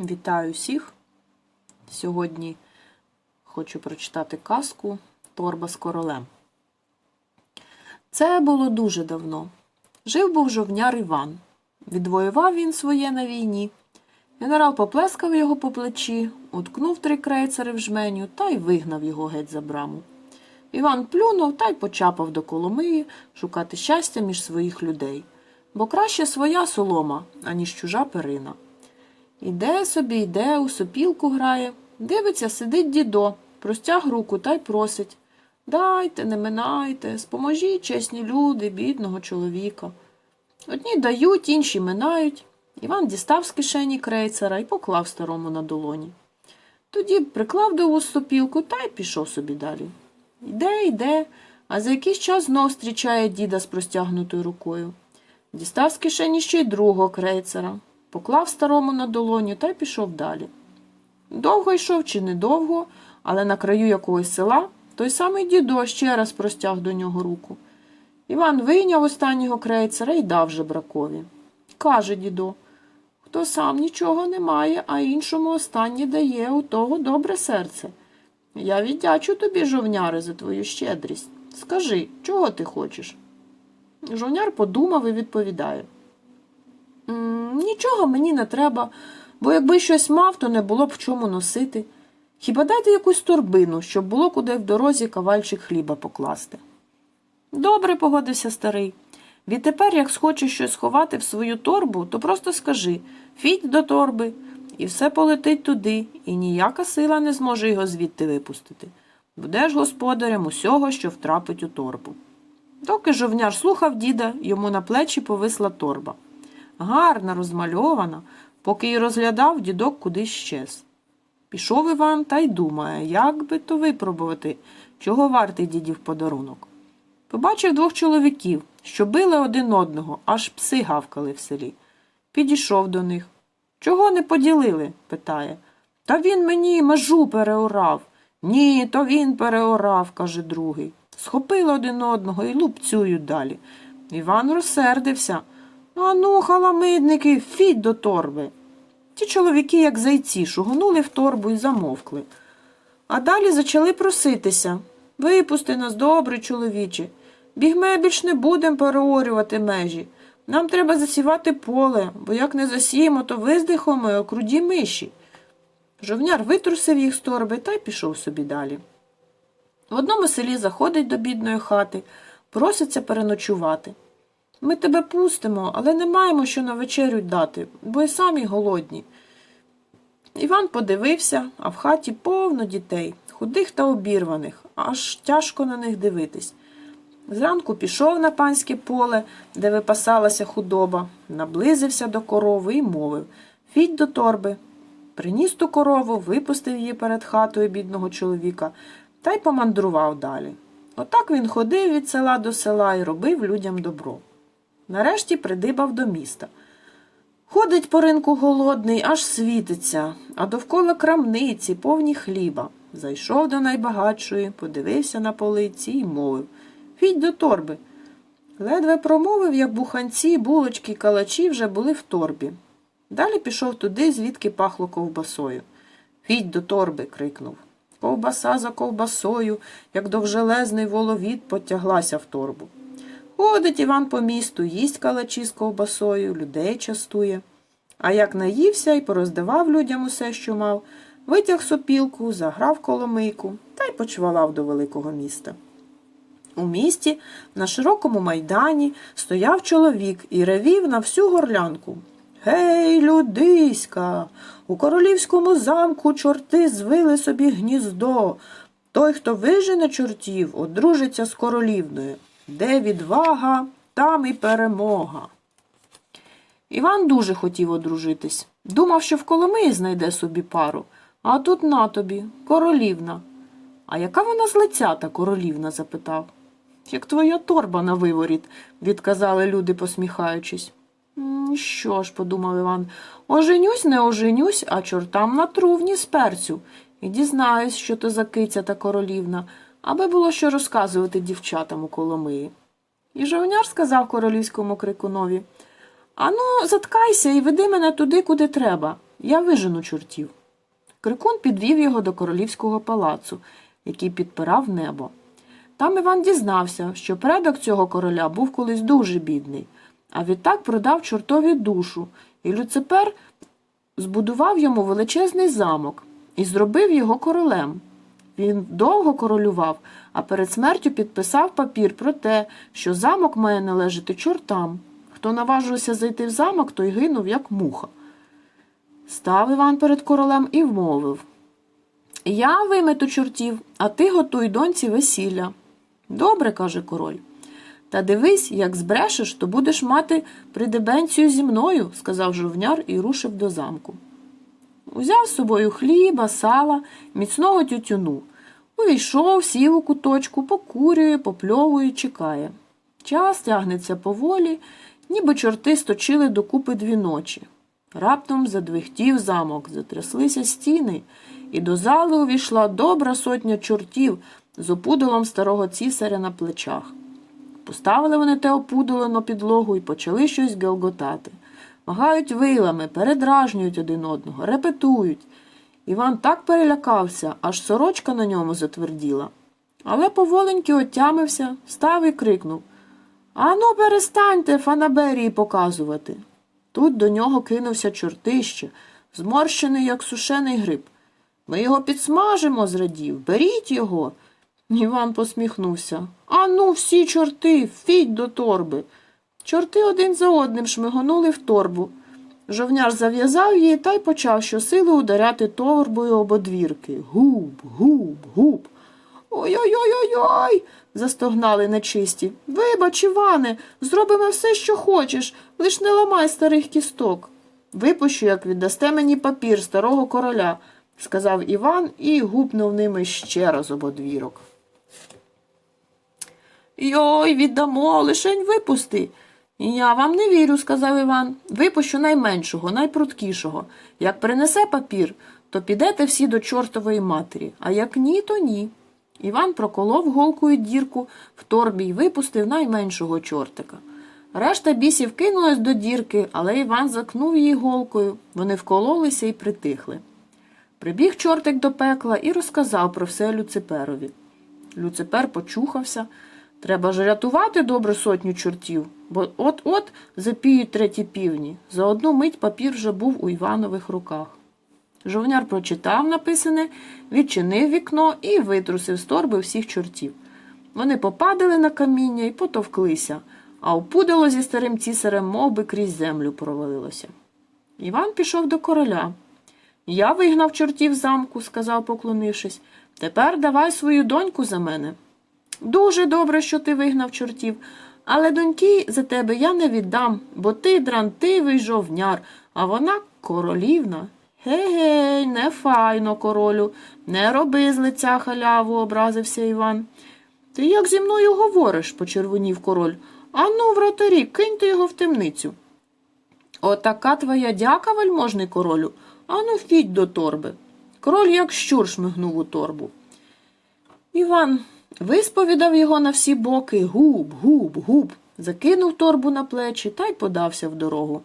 Вітаю всіх. Сьогодні хочу прочитати казку Торба з королем. Це було дуже давно. Жив був жовняр Іван. Відвоював він своє на війні. Генерал поплескав його по плечі, уткнув три крейцери в жменю та й вигнав його геть за браму. Іван плюнув та й почапав до Коломиї шукати щастя між своїх людей, бо краще своя солома, аніж чужа перина. Іде собі, йде, у сопілку грає. Дивиться, сидить дідо, простяг руку та й просить. Дайте, не минайте, споможіть, чесні люди, бідного чоловіка. Одні дають, інші минають. Іван дістав з кишені крейцера і поклав старому на долоні. Тоді приклав до вуст сопілку та й пішов собі далі. Йде, йде, а за якийсь час знов зустрічає діда з простягнутою рукою. Дістав з кишені ще й другого крейцера, поклав старому на долоню та й пішов далі. Довго йшов чи недовго, але на краю якогось села той самий дідо ще раз простяг до нього руку. Іван вийняв останнього крейцера і дав жебракові. Каже дідо, хто сам нічого не має, а іншому останнє дає у того добре серце. Я віддячу тобі, жовняре, за твою щедрість. Скажи, чого ти хочеш? Жовняр подумав і відповідає. «М, Нічого мені не треба, бо якби щось мав, то не було б в чому носити. Хіба дайте якусь торбину, щоб було куди в дорозі кавальчик хліба покласти. Добре, погодився старий. Відтепер, як схочеш щось сховати в свою торбу, то просто скажи фіть до торби, і все полетить туди, і ніяка сила не зможе його звідти випустити. Будеш господарем усього, що втрапить у торбу. Доки жовняр слухав діда, йому на плечі повисла торба. Гарна, розмальована, поки й розглядав, дідок кудись щез. Пішов Іван та й думає, як би то випробувати, чого вартий дідів подарунок. Побачив двох чоловіків, що били один одного, аж пси гавкали в селі. Підійшов до них. Чого не поділили? питає. Та він мені межу переорав. Ні, то він переорав, каже другий. Схопили один одного і лупцюють далі. Іван розсердився. Ану, халамидники, фіть до торби. Ті чоловіки, як зайці, шугонули в торбу і замовкли. А далі зачали проситися. Випусти нас, добрий чоловіче. Бігме більш не будемо переорювати межі. Нам треба засівати поле, бо як не засіємо, то виздихомо, як руді миші. Жовняр витрусив їх з торби та й пішов собі далі. В одному селі заходить до бідної хати, проситься переночувати. Ми тебе пустимо, але не маємо що на вечерю дати, бо й самі голодні. Іван подивився, а в хаті повно дітей, худих та обірваних, аж тяжко на них дивитись. Зранку пішов на панське поле, де випасалася худоба, наблизився до корови і мовив Фіть до торби. Приніс ту корову, випустив її перед хатою бідного чоловіка та й помандрував далі. Отак він ходив від села до села і робив людям добро. Нарешті придибав до міста. Ходить по ринку голодний, аж світиться, а довкола крамниці, повні хліба. Зайшов до найбагатшої, подивився на полиці і мовив Фіть до торби. Ледве промовив, як буханці, булочки калачі вже були в торбі. Далі пішов туди, звідки пахло ковбасою. Фіть до торби. крикнув. Ковбаса за ковбасою, як довжелезний воловід, потяглася в торбу. Ходить Іван по місту, їсть калачі з ковбасою, людей частує. А як наївся і пороздавав людям усе, що мав, витяг сопілку, заграв коломийку та й почвалав до великого міста. У місті на широкому майдані стояв чоловік і ревів на всю горлянку. Гей, людиська, у королівському замку чорти звили собі гніздо. Той, хто вижене чортів, одружиться з королівною. Де відвага, там і перемога. Іван дуже хотів одружитись. Думав, що в Коломиї знайде собі пару, а тут на тобі, королівна. А яка вона з лиця та королівна? запитав. Як твоя торба на виворіт, відказали люди, посміхаючись. Що ж, подумав Іван, оженюсь, не оженюсь, а чортам на трувні з перцю. І дізнаюсь, що то за киця та королівна, аби було що розказувати дівчатам у Коломиї. І жовняр сказав королівському крикунові Ану, заткайся і веди мене туди, куди треба. Я вижену чортів. Крикун підвів його до королівського палацу, який підпирав небо. Там Іван дізнався, що предок цього короля був колись дуже бідний, а відтак продав чортові душу, і Люципер збудував йому величезний замок і зробив його королем. Він довго королював, а перед смертю підписав папір про те, що замок має належати чортам. Хто наважився зайти в замок, той гинув, як муха. Став Іван перед королем і вмовив Я вимету чортів, а ти готуй доньці весілля. Добре, каже король. Та дивись, як збрешеш, то будеш мати придебенцію зі мною, сказав жовняр і рушив до замку. Узяв з собою хліба, сала, міцного тютюну. Увійшов, сів у куточку, покурює, попльовує, чекає. Час тягнеться поволі, ніби чорти сточили докупи дві ночі. Раптом задвихтів замок, затряслися стіни, і до зали увійшла добра сотня чортів з опудолом старого цісаря на плечах. Поставили вони те опудоло на підлогу і почали щось гелготати. Магають вилами, передражнюють один одного, репетують. Іван так перелякався, аж сорочка на ньому затверділа. Але поволеньки отямився, став і крикнув Ану, перестаньте фанаберії показувати. Тут до нього кинувся чортище, зморщений, як сушений гриб. Ми його підсмажимо, зрадів, беріть його. Іван посміхнувся. Ану, всі чорти, фіть до торби. Чорти один за одним шмигонули в торбу. Жовняр зав'язав її та й почав щосили ударяти торбою об одвірки. Губ, губ, губ. Ой-ой-ой-ой-ой. застогнали нечисті. Вибач, Іване, зробимо все, що хочеш, лиш не ламай старих кісток. Випущу, як віддасте мені папір старого короля, сказав Іван і гупнув ними ще раз об одвірок. Йой, віддамо, лишень випусти. Я вам не вірю, сказав Іван. Випущу найменшого, найпруткішого. Як принесе папір, то підете всі до чортової матері, а як ні, то ні. Іван проколов голкою дірку в торбі й випустив найменшого чортика. Решта бісів кинулась до дірки, але Іван закнув її голкою. Вони вкололися і притихли. Прибіг чортик до пекла і розказав про все Люциперові. Люципер почухався. Треба ж рятувати добру сотню чортів, бо от-от запіють треті півні. За одну мить папір вже був у Іванових руках. Жовняр прочитав написане, відчинив вікно і витрусив з торби всіх чортів. Вони попадали на каміння і потовклися, а опудало зі старим цісарем мов би, крізь землю провалилося. Іван пішов до короля. Я вигнав чортів замку, сказав, поклонившись. Тепер давай свою доньку за мене. Дуже добре, що ти вигнав чортів, але доньки за тебе я не віддам, бо ти дрантивий жовняр, а вона королівна. Гей-гей, не файно, королю, не роби з лиця халяву, образився Іван. Ти як зі мною говориш, почервонів король. Ану, вратарі, киньте його в темницю. Отака твоя дяка, вельможний королю. Ану, фіть до торби. Король як щур шмигнув у торбу. Іван висповідав його на всі боки губ, губ, губ, закинув торбу на плечі та й подався в дорогу.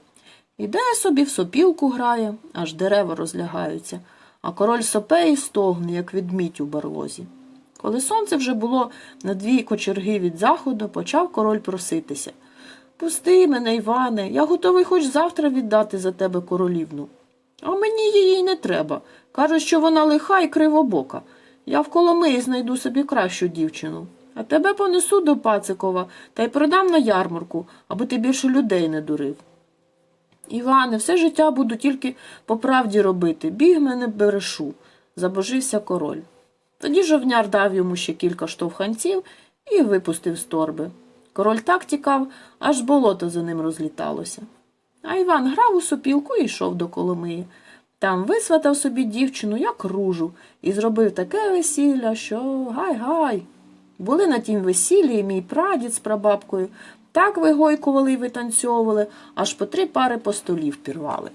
Іде собі в сопілку грає, аж дерева розлягаються, а король сопе і стогне, як відмідь у барлозі. Коли сонце вже було на дві кочерги від заходу, почав король проситися. Пусти мене, Іване, я готовий хоч завтра віддати за тебе королівну. А мені її й не треба. Кажуть, що вона лиха і кривобока. Я в Коломиї знайду собі кращу дівчину. А тебе понесу до Пацикова та й продам на ярмарку, аби ти більше людей не дурив. Іване, все життя буду тільки по правді робити, біг мене берешу, забожився король. Тоді жовняр дав йому ще кілька штовханців і випустив з торби. Король так тікав, аж болото за ним розліталося. А Іван грав у сопілку і йшов до Коломиї. Там висватав собі дівчину, як ружу, і зробив таке весілля, що гай-гай. Були на тім весіллі мій прадід з прабабкою, так вигойкували і витанцьовували, аж по три пари по столів пірвали.